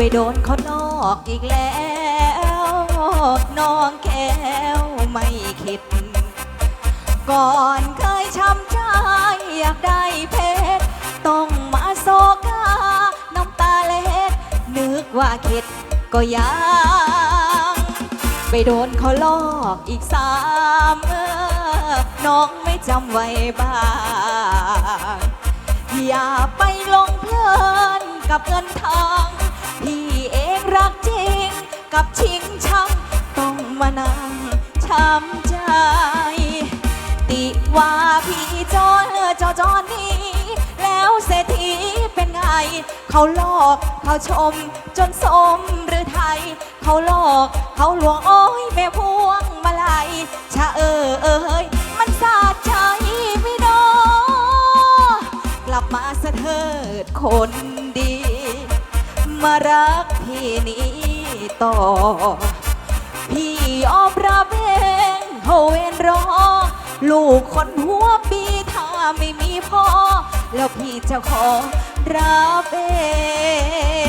ไปโดนเขานอกอีกแล้ว น้องแก้วไม่คิด ก่อนเคยช้ำใจอยากได้เพชร ต้องมาโซกาน้ำตาเล็ด นึกว่าคิดก็ยัง ไปโดนเขาลอกอีกสามน้องไม่จำไว้บ้างอย่าไปลงเพลินกับเงินทอง กับชิงช่ำต้องมานั่งช้ำใจ ติว่าพี่จอนจอจอนนี้ แล้วเศรษฐีเป็นไง เขาหลอกเขาชมจนสมหรือไทย เขาหลอกเขาลวงโอ้ยแม่พวงมาลัยชะเออเอ้ยมันสาดใจไม่ดอกลับมาสะเถิดคนดี มารักพี่นี้ ต่อ พี่ออมรับเองเขาเวนรอ ลูกคนหัวปีถ้าไม่มีพ่อ แล้วพี่จะขอรับเอง